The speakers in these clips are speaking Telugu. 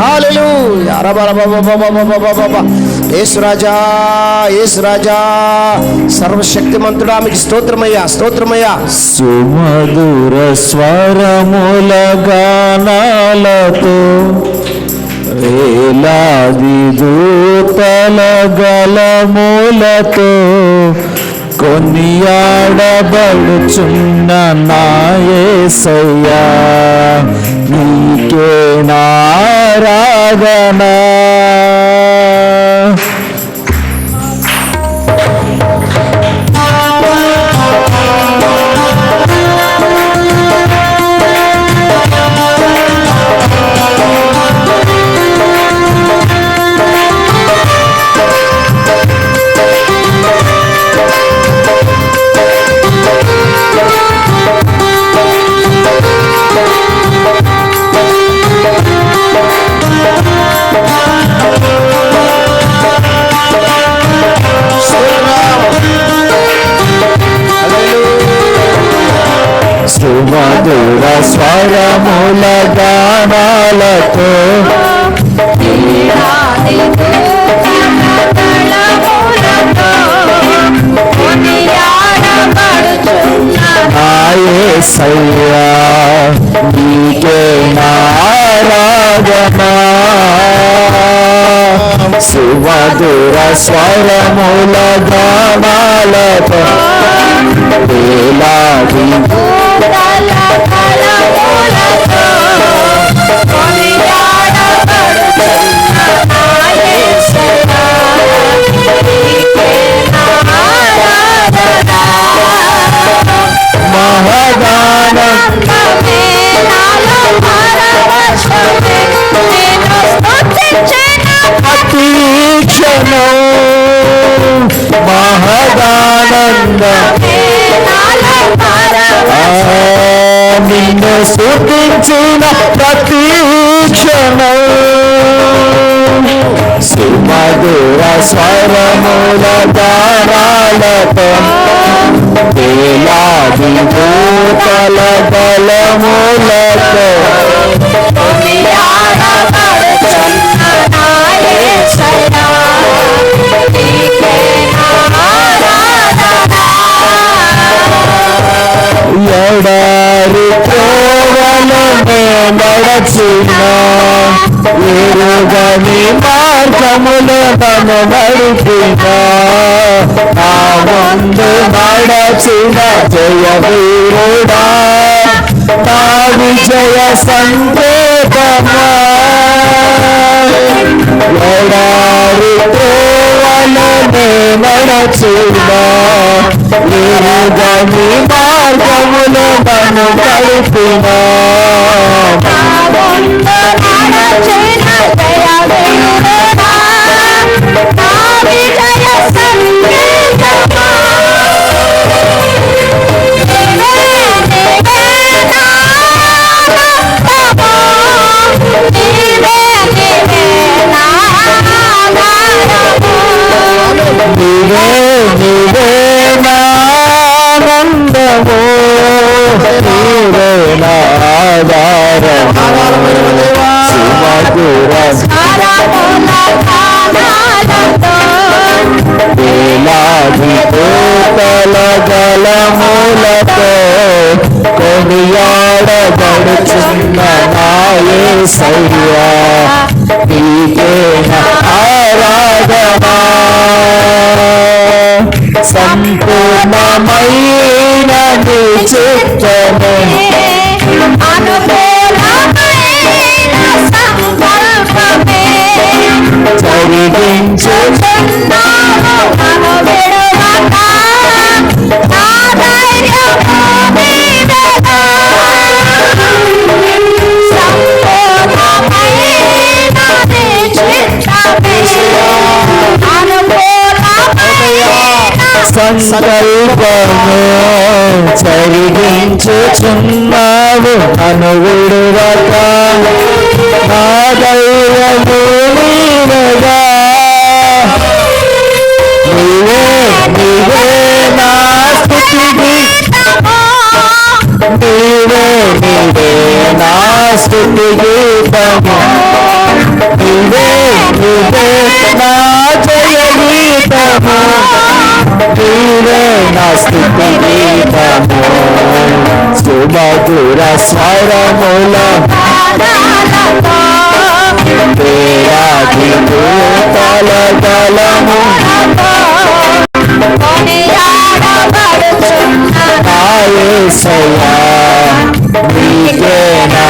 హాలెలు యేసు రాజా యేసు రాజా సర్వశక్తిమంతుడా మీకు స్తోత్రమయ్యా స్తోత్రమయ్యా సుమధుర స్వరముల గానాలతో వేలాది దూతల గలములతో కొనియాడబడుచున్న నాయసయ్యా నీకే నా సుమధుర సుమధుర స్వరముల మహదానంద నిన్ను స్థుతించిన ప్రతి క్షణం సుమధుర స్వరముల దారాలతో వేలాది భూతల బలములతో సంకేతమా ఎడారి నడచిన ఎరుగని మార్గములు నన్ను నడిపిన సంకల్పము జరిగించుచున్నావు అనుగుడువక నా దైవము నీవగా నీవే నీవే నా స్థుతికి నీవే నీవే నా స్థుతి. గీతము నీవే నీవే సుమధుర స్వరముల వేరాది దూతల గలము నాయసయ్యా నీకే నా ఆరాధన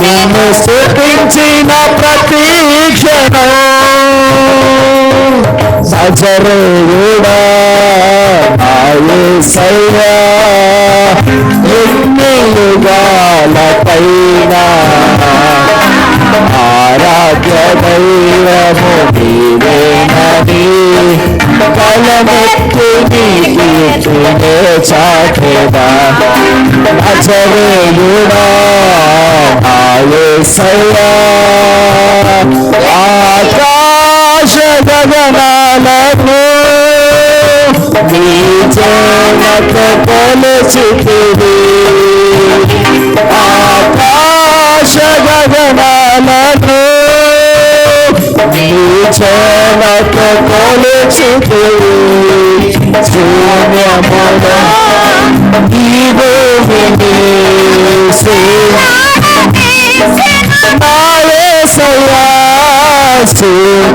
నేను స్థుతించిన ప్రతి క్షణం సజరుడా నాయసయ్యా ఎన్ని యుగాల పైన ఆరాధ్య దైవము నీవేనది కలమెత్తి నీ కీర్తినే చాటెదా ఆయసయ్యా ఆకాశ గగనాలను నీ జనత కొలచితివి ఆకాశ గగనాలను నీ జనత కొలచితివి.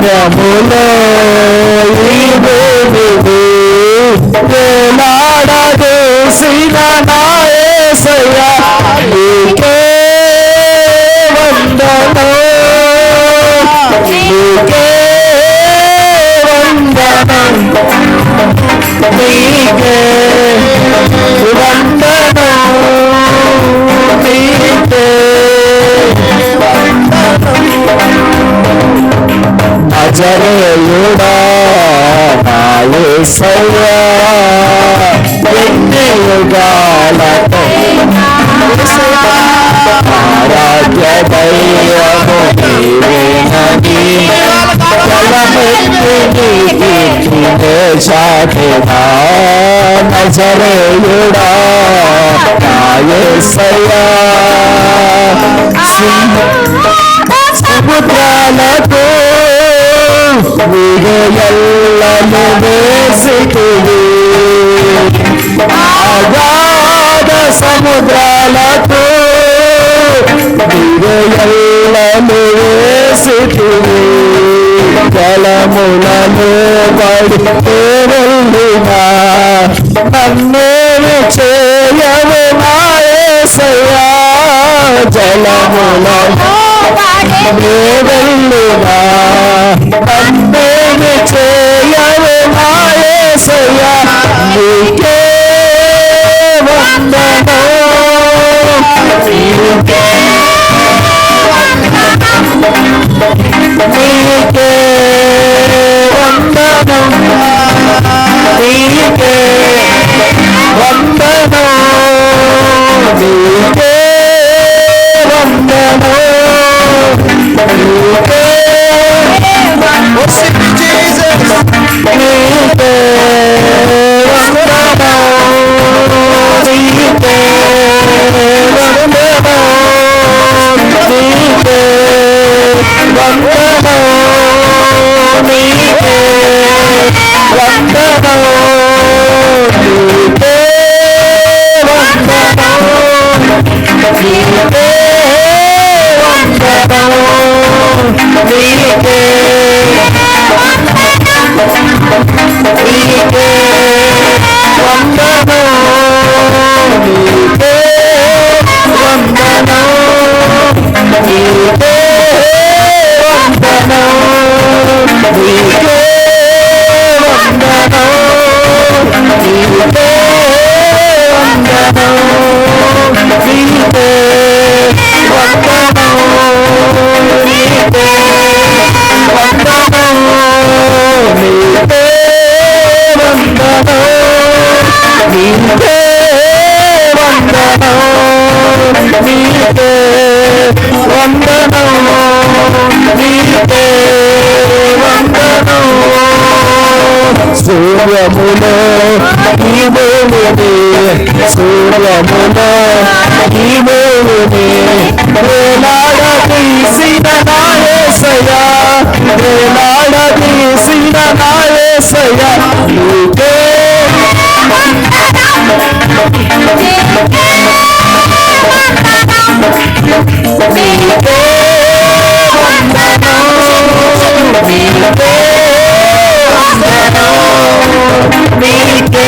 శూన్యములో నీవు విని వేలాడదేసిన నాయసయ్యా నీకే వందనం నీకే వందనం నీకే వందనం నీకే నజరేయుడా నాయసయ్యా ఎన్ని యుగాలతో ఆరాధ్య దైవము నీవేనని బలమెత్తి నీ కీర్తినే చాటినా నజరేయుడా నాయసయ్యా వేసితివి జలములను పడితే వెళ్ళినా నన్నేమి చేయవు నాయసయ్యా. జలములను వెళ్ళినా సూర్యములో ఈ భూమిని సూర్యములో ఈ భూమిని వేలాడ తీసిన నాయసయ్యా వేలాడ తీసిన నాయసయ్యా నీకే. నీకే. నీకే. వందనం నీకే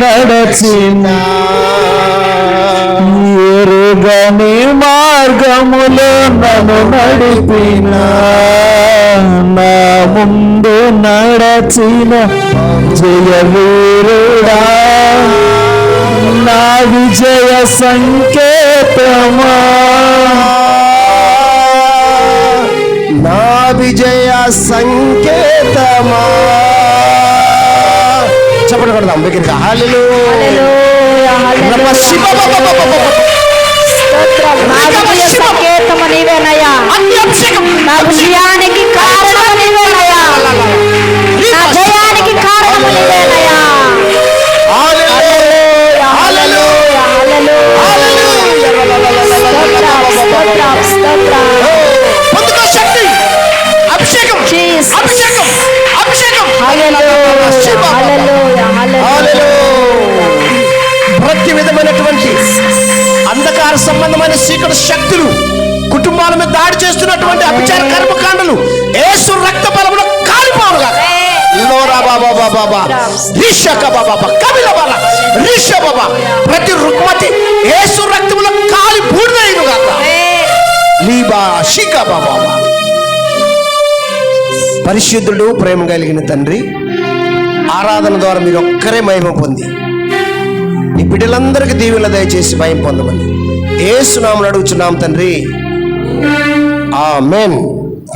నడచిన ఎరుగని మార్గములో నన్ను నడిపిన. నా ముందు నడచిన జయవీరుడా నా విజయ సంకేతమా. నా విజయ సంకేతమా. చెప్పండి కొడదాం దగ్గరికి హాలిలు హల్లెలూయా, హల్లెలూయా. స్తోత్రం. నా విజయ సంకేతము నీవేనయ్యా నా విజయానికి కారణము నీవేనయ్యా నా జయానికి కారణము నీవేనయ్యా హల్లెలూయా, హల్లెలూయా, హల్లెలూయా. స్తోత్రం, స్తోత్రం, స్తోత్రం. సంబంధమైన చీకటి శక్తులు కుటుంబాల మీద దాడి చేస్తున్నటువంటి అభిచార కర్మకాండలు ఏసు రక్త బలములో కాలిపోవుగా లోరా బాబా బాబా రిషక బాబా కపిల బాబా రిష బాబా ప్రతి రుగ్మతి ఏసు రక్తములో కాలి బూడిదైను గాక. లీబా షిక బాబా పరిశుద్ధుడు ప్రేమ కలిగిన తండ్రి ఆరాధన ద్వారా మీరు ఒక్కరే మహిమ పొంది. ఈ బిడ్డలందరికీ దీవెన దయచేసి భయం పొందమని. ఏసునామని అడుగుచున్నాం తండ్రి. ఆమెన్.